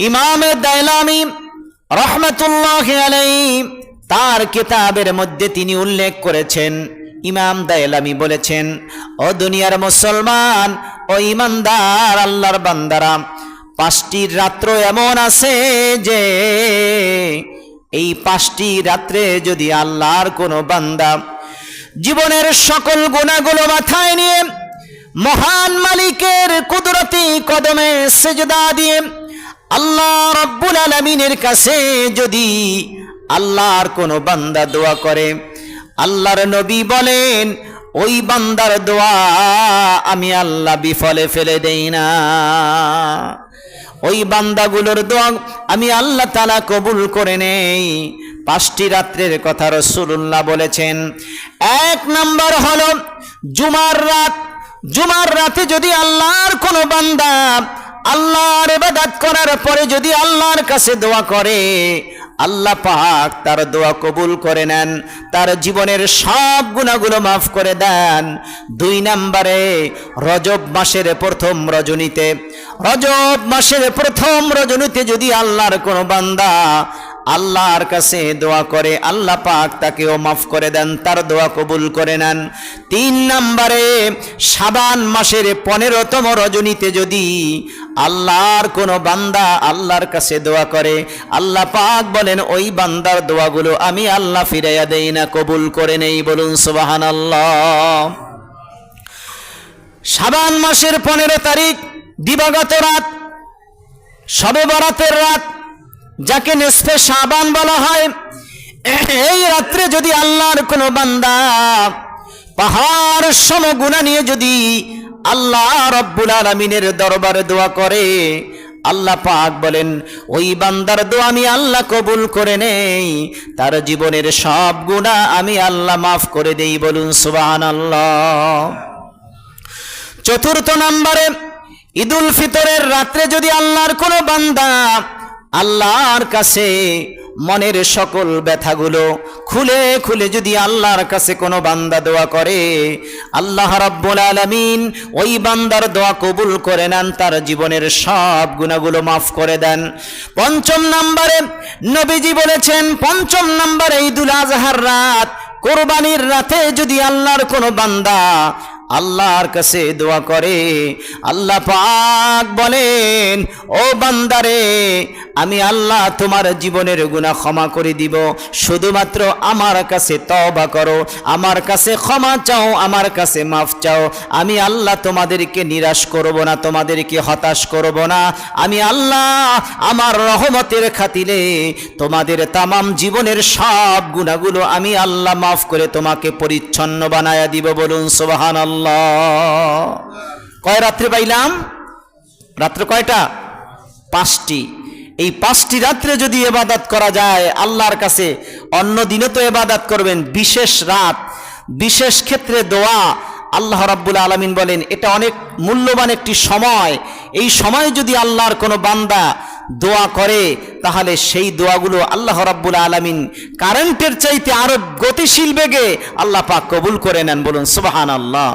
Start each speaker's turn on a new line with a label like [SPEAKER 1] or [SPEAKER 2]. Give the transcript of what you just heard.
[SPEAKER 1] ইমাম রহমতুল্লাহ তার কিতাবের মধ্যে তিনি উল্লেখ করেছেন। ইমাম দাইলামি বলেছেন, ও দুনিয়ার মুসলমান, ও ইমানদার, আল্লাহর বান্দারা, পাঁচটি রাত্র এমন আছে যে, এই পাঁচটি রাত্রে যদি আল্লাহর কোনো বান্দা জীবনের সকল গুণাগুলো মাথায় নিয়ে মহান মালিকের কুদরতি কদমে সেজদা দিয়ে আল্লাহ রব্বুল আলমিনের কাছে যদি আল্লাহর কোনো বান্দা দোয়া করে, আল্লাহর নবী বলেন, ওই বান্দার দোয়া আমি আল্লাহ বিফলে ফেলে দেই না। ওই বান্দাগুলোর দোয়া আমি আল্লাহ তালা কবুল করে নেই। পাঁচটি রাত্রের কথা রসুল্লাহ বলেছেন। এক নম্বর হল, জুমার রাত। জুমার রাতে যদি আল্লাহর কোনো বান্দা আল্লাহর ইবাদত করার পরে যদি আল্লাহর কাছে দোয়া করে, আল্লাহ পাক তার দোয়া কবুল করে নেন, তার জীবনের সব গুণাগুলো মাফ করে দেন। দুই নম্বরে, রজব মাসের প্রথম রজনীতে, রজব মাসের প্রথম রজনীতে যদি আল্লাহর কোনো বান্দা আল্লাহর কাছে দোয়া করে, আল্লাহ পাক তাকেও মাফ করে দেন, তার দোয়া কবুল করে নেন। তিন নম্বরে, সাবান মাসের পনেরোতম রজনীতে যদি আল্লাহর কোনো বান্দা আল্লাহর কাছে দোয়া করে, আল্লাহ পাক বলেন, ওই বান্দার দোয়াগুলো আমি আল্লাহ ফিরাইয়া দেই না, কবুল করে নেই। বলুন সুবাহান আল্লাহ সাবান মাসের পনেরো তারিখ, দিবাগত রাত, সবে বরাতের রাত যাকে নেসফে সাবান বলা হয়, এই রাত্রে যদি আল্লাহর কোনো বান্দা পাহাড় সম গুণা নিয়ে যদি আল্লাহ রব্বুল আলমিনের দরবারে দোয়া করে, আল্লাহ পাক বলেন, ওই বান্দার দোয়া আমি আল্লাহ কবুল করে নেই, তার জীবনের সব গুণা আমি আল্লাহ মাফ করে দেই। বলুন সুবান আল্লাহ চতুর্থ নম্বরে, ঈদুল ফিতরের রাত্রে যদি আল্লাহর কোনো বান্দা আল্লাহর কাছে মনের সকল ব্যথাগুলো খুলে খুলে যদি আল্লাহর কাছে কোনো বান্দা দোয়া করে, আল্লাহ রাব্বুল আলামিন ওই বান্দার দোয়া কবুল করে নেন, তার জীবনের সব গুণাগুলো মাফ করে দেন। পঞ্চম নম্বরে নবীজি বলেছেন, পঞ্চম নম্বরে ঈদুল আজহার রাত, কোরবানির রাতে যদি আল্লাহর কোনো বান্দা আল্লাহর কাছে দোয়া করে। আল্লাহ পাক বলেন, ও বান্দারে, আমি আল্লাহ তোমার জীবনের গুণা ক্ষমা করে দিব। শুধুমাত্র আমার কাছে তবা করো, আমার কাছে ক্ষমা চাও, আমার কাছে মাফ চাও। আমি আল্লাহ তোমাদেরকে নিরাশ করব না, তোমাদেরকে হতাশ করব না। আমি আল্লাহ আমার রহমতের খাতিরে তোমাদের তামাম জীবনের সব গুণাগুলো আমি আল্লাহ মাফ করে তোমাকে পরিচ্ছন্ন বানায়া দিব। বলুন সোবাহান আল্লাহ কয় রাত্রে পাইলাম? রাত্রে কয়টা? পাঁচটি। এই পাঁচটি রাত্রে যদি এবাদাত করা যায়, আল্লাহর কাছে অন্য দিনে তো এবাদাত করবেন, বিশেষ রাত, বিশেষ ক্ষেত্রে দোয়া। আল্লাহ রাব্বুল আলমিন বলেন, এটা অনেক মূল্যবান একটি সময়। এই সময় যদি আল্লাহর কোনো বান্দা দোয়া করে, তাহলে সেই দোয়াগুলো আল্লাহ রাব্বুল আলমিন কারেন্টের চাইতে আরও গতিশীল বেগে আল্লাহ পাক কবুল করে নেন বলুন সুবাহান আল্লাহ